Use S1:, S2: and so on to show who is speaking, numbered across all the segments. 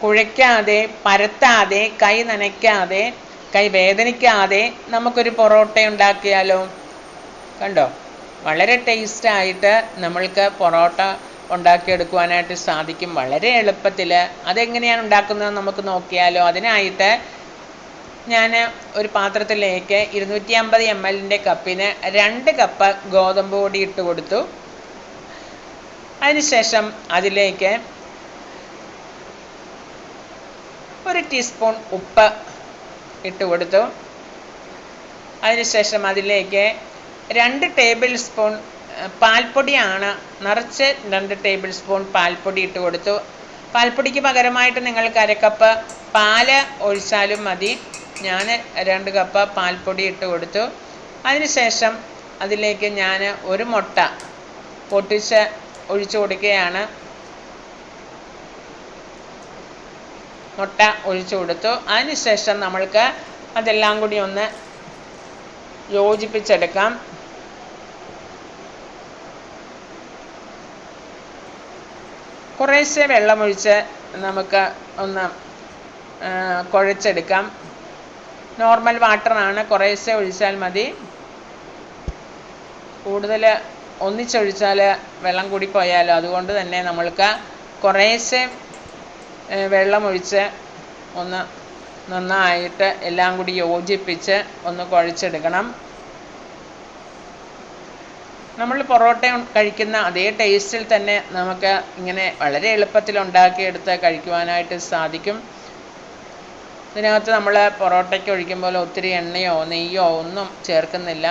S1: കുഴയ്ക്കാതെ പരത്താതെ കൈ നനയ്ക്കാതെ കൈ വേദനിക്കാതെ നമുക്കൊരു പൊറോട്ട ഉണ്ടാക്കിയാലോ കണ്ടോ? വളരെ ടേസ്റ്റായിട്ട് നമ്മൾക്ക് പൊറോട്ട ഉണ്ടാക്കിയെടുക്കുവാനായിട്ട് സാധിക്കും. വളരെ എളുപ്പത്തിൽ അതെങ്ങനെയാണ് ഉണ്ടാക്കുന്നത് നമുക്ക് നോക്കിയാലോ? അതിനായിട്ട് ഞാൻ ഒരു പാത്രത്തിലേക്ക് ഇരുന്നൂറ്റി അമ്പത് എം എല്ലിന്റെ കപ്പിന് രണ്ട് കപ്പ് ഗോതമ്പ് പൊടി ഇട്ട് കൊടുത്തു. അതിനുശേഷം അതിലേക്ക് ഒരു ടീസ്പൂൺ ഉപ്പ് ഇട്ട് കൊടുത്തു. അതിനുശേഷം അതിലേക്ക് രണ്ട് ടേബിൾ സ്പൂൺ പാൽപ്പൊടിയാണ്. നിറച്ച് രണ്ട് ടേബിൾ സ്പൂൺ പാൽപ്പൊടി ഇട്ട് കൊടുത്തു. പാൽപ്പൊടിക്ക് പകരമായിട്ട് നിങ്ങൾക്ക് അരക്കപ്പ് പാൽ ഒഴിച്ചാലും മതി. ഞാൻ രണ്ട് കപ്പ് പാൽപ്പൊടി ഇട്ട് കൊടുത്തു. അതിനുശേഷം അതിലേക്ക് ഞാൻ ഒരു മുട്ട പൊട്ടിച്ച് ഒഴിച്ചു കൊടുക്കുകയാണ്. മുട്ട ഒഴിച്ചു കൊടുത്തു. അതിനുശേഷം നമ്മൾക്ക് അതെല്ലാം കൂടി ഒന്ന് യോജിപ്പിച്ചെടുക്കാം. കുറേശ്ശെ വെള്ളമൊഴിച്ച് നമുക്ക് ഒന്ന് കുഴച്ചെടുക്കാം. നോർമൽ വാട്ടറാണ്. കുറേശ്ശെ ഒഴിച്ചാൽ മതി. കൂടുതൽ ഒന്നിച്ചൊഴിച്ചാൽ വെള്ളം കൂടിപ്പോയാലോ അതുകൊണ്ട് തന്നെ നമ്മൾക്ക് കുറേശ്ശെ വെള്ളമൊഴിച്ച് ഒന്ന് നന്നായിട്ട് എല്ലാം കൂടി യോജിപ്പിച്ച് ഒന്ന് കുഴച്ചെടുക്കണം. നമ്മൾ പൊറോട്ട കഴിക്കുന്ന അതേ ടേസ്റ്റിൽ തന്നെ നമുക്ക് ഇങ്ങനെ വളരെ എളുപ്പത്തിൽ ഉണ്ടാക്കിയെടുത്ത് കഴിക്കുവാനായിട്ട് സാധിക്കും. ഇതിനകത്ത് നമ്മൾ പൊറോട്ടയ്ക്ക് ഒഴിക്കുമ്പോൾ ഒത്തിരി എണ്ണയോ നെയ്യോ ഒന്നും ചേർക്കുന്നില്ല.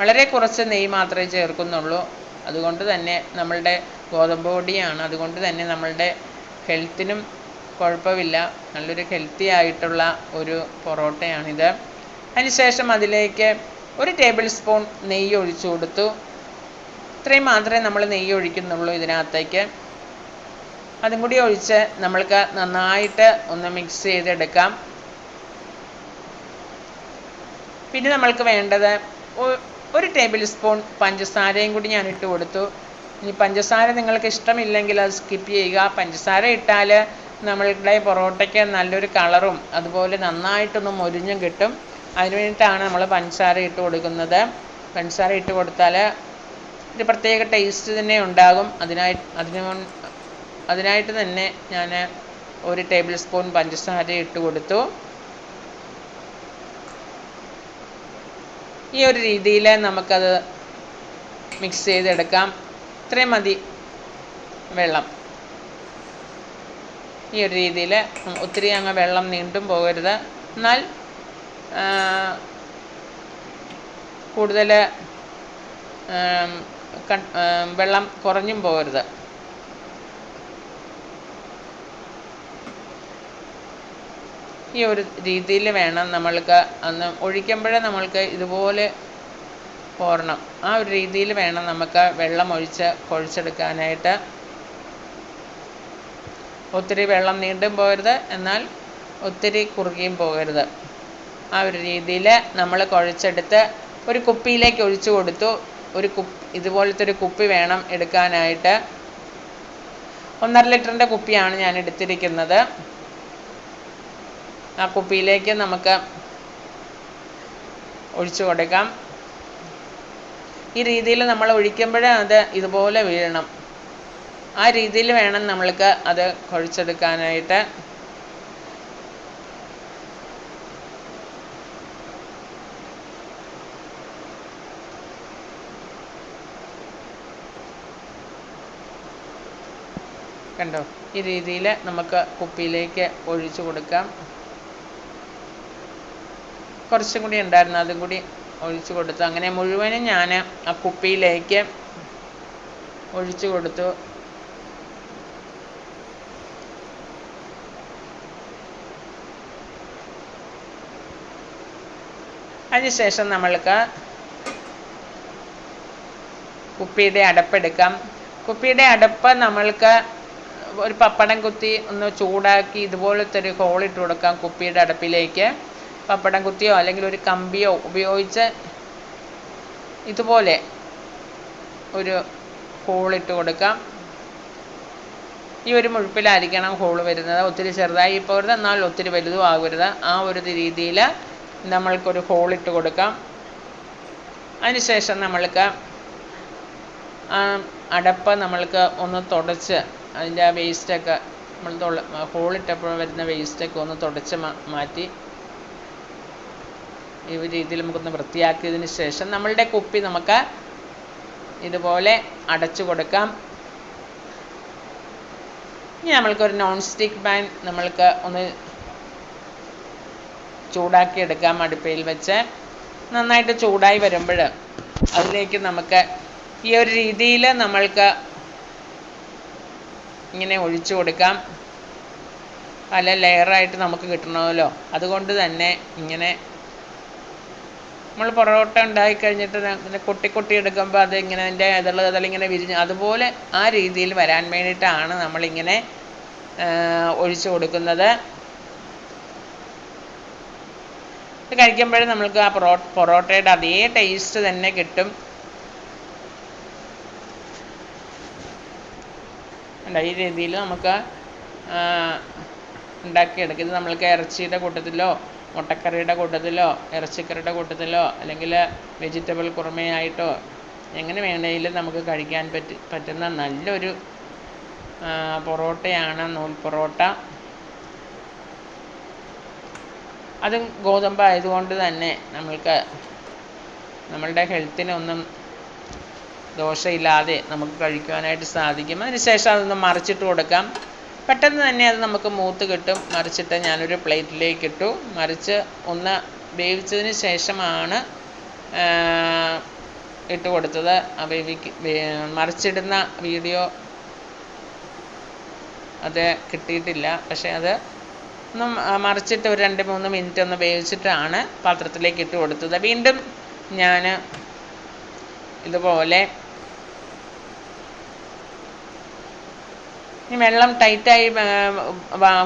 S1: വളരെ കുറച്ച് നെയ്യ് മാത്രമേ ചേർക്കുന്നുള്ളൂ. അതുകൊണ്ട് തന്നെ നമ്മളുടെ ഗോതമ്പ് പൊടിയാണ്. അതുകൊണ്ട് തന്നെ നമ്മളുടെ ഹെൽത്തിനും കുഴപ്പമില്ല. നല്ലൊരു ഹെൽത്തി ആയിട്ടുള്ള ഒരു പൊറോട്ടയാണിത്. അതിനുശേഷം അതിലേക്ക് ഒരു ടേബിൾ സ്പൂൺ നെയ്യ് ഒഴിച്ചു കൊടുത്തു. ഇത്രയും മാത്രമേ നമ്മൾ നെയ്യ് ഒഴിക്കുന്നുള്ളൂ ഇതിനകത്തേക്ക്. അതും കൂടി ഒഴിച്ച് നമ്മൾക്ക് നന്നായിട്ട് ഒന്ന് മിക്സ് ചെയ്തെടുക്കാം. പിന്നെ നമ്മൾക്ക് വേണ്ടത് ഒരു ടേബിൾ സ്പൂൺ പഞ്ചസാരയും കൂടി ഞാൻ ഇട്ട് കൊടുത്തു. ഇനി പഞ്ചസാര നിങ്ങൾക്ക് ഇഷ്ടമില്ലെങ്കിൽ അത് സ്കിപ്പ് ചെയ്യുക. പഞ്ചസാര ഇട്ടാൽ നമ്മളുടെ പൊറോട്ടയ്ക്ക് നല്ലൊരു കളറും അതുപോലെ നന്നായിട്ടൊന്ന് മൊരിഞ്ഞും കിട്ടും. അതിന് വേണ്ടിയിട്ടാണ് നമ്മൾ പഞ്ചസാര ഇട്ട് കൊടുക്കുന്നത്. പഞ്ചസാര ഇട്ട് കൊടുത്താൽ ഒരു പ്രത്യേക ടേസ്റ്റ് തന്നെ ഉണ്ടാകും. അതിനായി അതിന് അതിനായിട്ട് തന്നെ ഞാൻ ഒരു ടേബിൾ സ്പൂൺ പഞ്ചസാര ഇട്ട് കൊടുത്തു. ഈ ഒരു രീതിയിൽ നമുക്കത് മിക്സ് ചെയ്തെടുക്കാം. ഇത്രയും മതി വെള്ളം. ഈ ഒരു രീതിയിൽ ഒത്തിരി അങ്ങ് വെള്ളം നീണ്ടും പോകരുത്. എന്നാൽ കൂടുതൽ വെള്ളം കുറഞ്ഞും പോകരുത്. ഈ ഒരു രീതിയിൽ വേണം നമ്മൾക്ക് അന്ന് ഒഴിക്കുമ്പോഴേ നമ്മൾക്ക് ഇതുപോലെ പോരണം. ആ ഒരു രീതിയിൽ വേണം നമുക്ക് വെള്ളം ഒഴിച്ച് കുഴച്ചെടുക്കാനായിട്ട്. ഒത്തിരി വെള്ളം നീണ്ടും പോകരുത്. എന്നാൽ ഒത്തിരി കുറുകിയും പോകരുത്. ആ ഒരു രീതിയിൽ നമ്മൾ കുഴച്ചെടുത്ത് ഒരു കുപ്പിയിലേക്ക് ഒഴിച്ചു കൊടുത്തു. ഒരു കുപ്പ് ഇതുപോലത്തെ ഒരു കുപ്പി വേണം എടുക്കാനായിട്ട്. ഒന്നര ലിറ്ററിന്റെ കുപ്പിയാണ് ഞാൻ എടുത്തിരിക്കുന്നത്. ആ കുപ്പിയിലേക്ക് നമുക്ക് ഒഴിച്ചു കൊടുക്കാം. ഈ രീതിയിൽ നമ്മൾ ഒഴിക്കുമ്പോഴേ അത് ഇതുപോലെ വീഴണം. ആ രീതിയിൽ വേണം നമ്മൾക്ക് അത് കുഴച്ചെടുക്കാനായിട്ട്. കണ്ടോ? ഈ രീതിയിൽ നമുക്ക് കുപ്പിയിലേക്ക് ഒഴിച്ചു കൊടുക്കാം. കുറച്ചും കൂടി ഉണ്ടായിരുന്നു അതും കൂടി ഒഴിച്ചു കൊടുത്തു. അങ്ങനെ മുഴുവനും ഞാൻ ആ കുപ്പിയിലേക്ക് ഒഴിച്ചു കൊടുത്തു. അതിനുശേഷം നമ്മൾക്ക് കുപ്പിയുടെ അടപ്പെടുക്കാം കുപ്പിയുടെ അടപ്പ് നമ്മൾക്ക് ഒരു പപ്പടം കുത്തി ഒന്ന് ചൂടാക്കി ഇതുപോലത്തെ ഒരു ഹോൾ ഇട്ട് കൊടുക്കാം കുപ്പിയുടെ അടപ്പിലേക്ക്. പപ്പടം കുത്തിയോ അല്ലെങ്കിൽ ഒരു കമ്പിയോ ഉപയോഗിച്ച് ഇതുപോലെ ഒരു ഹോൾ ഇട്ട് കൊടുക്കാം. ഈ ഒരു മുഴുപ്പിലായിരിക്കണം ഹോൾ വരുന്നത്. ഒത്തിരി ചെറുതായി പോകരുത് എന്നാൽ ഒത്തിരി വലുതും ആകരുത് ആ ഒരു രീതിയിൽ നമ്മൾക്കൊരു ഹോൾ ഇട്ട് കൊടുക്കാം. അതിനുശേഷം നമ്മൾക്ക് അടപ്പ് നമ്മൾക്ക് ഒന്ന് തുടച്ച് അതിന്റെ ആ വേസ്റ്റൊക്കെ നമ്മൾ ഹോളിട്ടപ്പോൾ വരുന്ന വേസ്റ്റൊക്കെ ഒന്ന് തുടച്ച് മാറ്റി ഈ രീതിയിൽ നമുക്കൊന്ന് വൃത്തിയാക്കിയതിന് ശേഷം നമ്മളുടെ കുപ്പി നമുക്ക് ഇതുപോലെ അടച്ചു കൊടുക്കാം. ഇനി നമ്മൾക്കൊരു നോൺ സ്റ്റിക്ക് പാൻ നമ്മൾക്ക് ഒന്ന് ചൂടാക്കി എടുക്കാം അടുപ്പയിൽ വെച്ച്. നന്നായിട്ട് ചൂടായി വരുമ്പോൾ അതിലേക്ക് നമുക്ക് ഈ ഒരു രീതിയിൽ നമ്മൾക്ക് ഇങ്ങനെ ഒഴിച്ചു കൊടുക്കാം. പല ലെയറായിട്ട് നമുക്ക് കിട്ടണമല്ലോ. അതുകൊണ്ട് തന്നെ ഇങ്ങനെ നമ്മൾ പൊറോട്ട ഉണ്ടാക്കി കഴിഞ്ഞിട്ട് ഇങ്ങനെ കൊട്ടി കൊട്ടി എടുക്കുമ്പോൾ അത് ഇങ്ങനെ അതിന്റെ ഇതൾ ഇങ്ങനെ വിരിഞ്ഞ് അതുപോലെ ആ രീതിയിൽ വരാൻ വേണ്ടിയിട്ടാണ് നമ്മളിങ്ങനെ ഒഴിച്ചു കൊടുക്കുന്നത്. ഇത് കഴിക്കുമ്പോഴും നമ്മൾക്ക് ആ പൊറോ പൊറോട്ടയുടെ അതേ ടേസ്റ്റ് തന്നെ കിട്ടും. ഈ രീതിയിൽ നമുക്ക് ഉണ്ടാക്കിയെടുക്കും. ഇത് നമ്മൾക്ക് ഇറച്ചിയുടെ കൂട്ടത്തിലോ മുട്ടക്കറിയുടെ കൂട്ടത്തിലോ ഇറച്ചിക്കറിയുടെ കൂട്ടത്തിലോ അല്ലെങ്കിൽ വെജിറ്റബിൾ കുറുമയായിട്ടോ എങ്ങനെ വേണമെങ്കിലും നമുക്ക് കഴിക്കാൻ പറ്റി പറ്റുന്ന നല്ലൊരു പൊറോട്ടയാണ് നൂൽ പൊറോട്ട. അതും ഗോതമ്പ് ആയതുകൊണ്ട് തന്നെ നമ്മൾക്ക് നമ്മളുടെ ഹെൽത്തിനൊന്നും ദോഷമില്ലാതെ നമുക്ക് കഴിക്കുവാനായിട്ട് സാധിക്കും. അതിനുശേഷം അതൊന്ന് മറിച്ചിട്ട് കൊടുക്കാം. പെട്ടെന്ന് തന്നെ അത് നമുക്ക് മൂത്ത് കിട്ടും. മറിച്ചിട്ട് ഞാനൊരു പ്ലേറ്റിലേക്ക് ഇട്ടു മറിച്ച് ഒന്ന് വേവിച്ചതിന് ശേഷമാണ് ഇട്ട് കൊടുത്തത്. വേവിക്ക് മറിച്ചിടുന്ന വീഡിയോ അത് കിട്ടിയിട്ടില്ല. പക്ഷേ അത് ഒന്ന് മറിച്ചിട്ട് ഒരു രണ്ട് മൂന്ന് മിനിറ്റ് ഒന്ന് വേവിച്ചിട്ടാണ് പാത്രത്തിലേക്ക് ഇട്ട് കൊടുത്തത്. വീണ്ടും ഞാൻ ഇതുപോലെ ഇനി വെള്ളം ടൈറ്റായി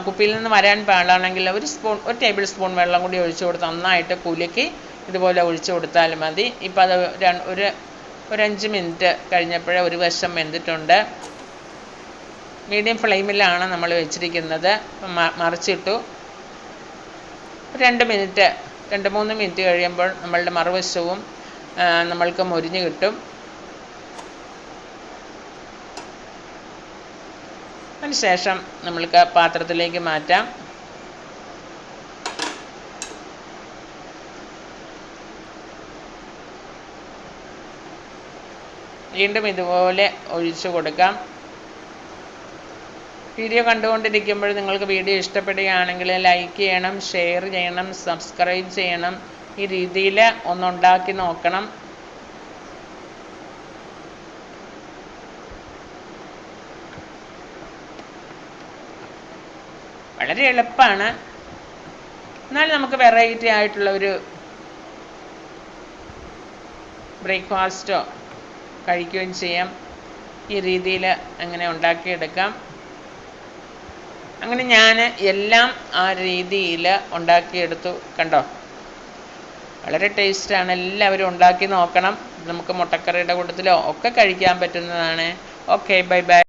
S1: കുപ്പിയിൽ നിന്ന് വരാൻ പാടാണെങ്കിൽ ഒരു സ്പൂൺ ഒരു ടേബിൾ സ്പൂൺ വെള്ളം കൂടി ഒഴിച്ചു കൊടുത്ത് നന്നായിട്ട് കുലുക്കി ഇതുപോലെ ഒഴിച്ചു കൊടുത്താൽ മതി. ഇപ്പം അത് ഒരു ഒരു അഞ്ച് മിനിറ്റ് കഴിഞ്ഞപ്പോഴേ ഒരു വശം വെന്തിട്ടുണ്ട്. മീഡിയം ഫ്ലെയിമിലാണ് നമ്മൾ വെച്ചിരിക്കുന്നത്. മറിച്ചിട്ടു. രണ്ട് മിനിറ്റ് രണ്ട് മൂന്ന് മിനിറ്റ് കഴിയുമ്പോൾ നമ്മളുടെ മറുവശവും നമ്മൾക്ക് മൊരിഞ്ഞ് കിട്ടും. അതിനുശേഷം നമ്മൾക്ക് പാത്രത്തിലേക്ക് മാറ്റാം. വീണ്ടും ഇതുപോലെ ഒഴിച്ചു കൊടുക്കാം. വീഡിയോ കണ്ടുകൊണ്ടിരിക്കുമ്പോൾ നിങ്ങൾക്ക് വീഡിയോ ഇഷ്ടപ്പെടുകയാണെങ്കിൽ ലൈക്ക് ചെയ്യണം ഷെയർ ചെയ്യണം സബ്സ്ക്രൈബ് ചെയ്യണം. ഈ രീതിയിൽ ഒന്നുണ്ടാക്കി നോക്കണം. വളരെ എളുപ്പമാണ് എന്നാലും നമുക്ക് വെറൈറ്റി ആയിട്ടുള്ള ഒരു ബ്രേക്ക്ഫാസ്റ്റോ കഴിക്കുകയും ചെയ്യാം. ഈ രീതിയിൽ അങ്ങനെ ഉണ്ടാക്കിയെടുക്കാം. അങ്ങനെ ഞാൻ എല്ലാം ആ രീതിയിൽ ഉണ്ടാക്കിയെടുത്തു. കണ്ടോ? വളരെ ടേസ്റ്റാണ് എല്ലാവരും ഉണ്ടാക്കി നോക്കണം. നമുക്ക് മുട്ടക്കറിയുടെ കൂട്ടത്തിലോ ഒക്കെ കഴിക്കാൻ പറ്റുന്നതാണ്. Okay bye bye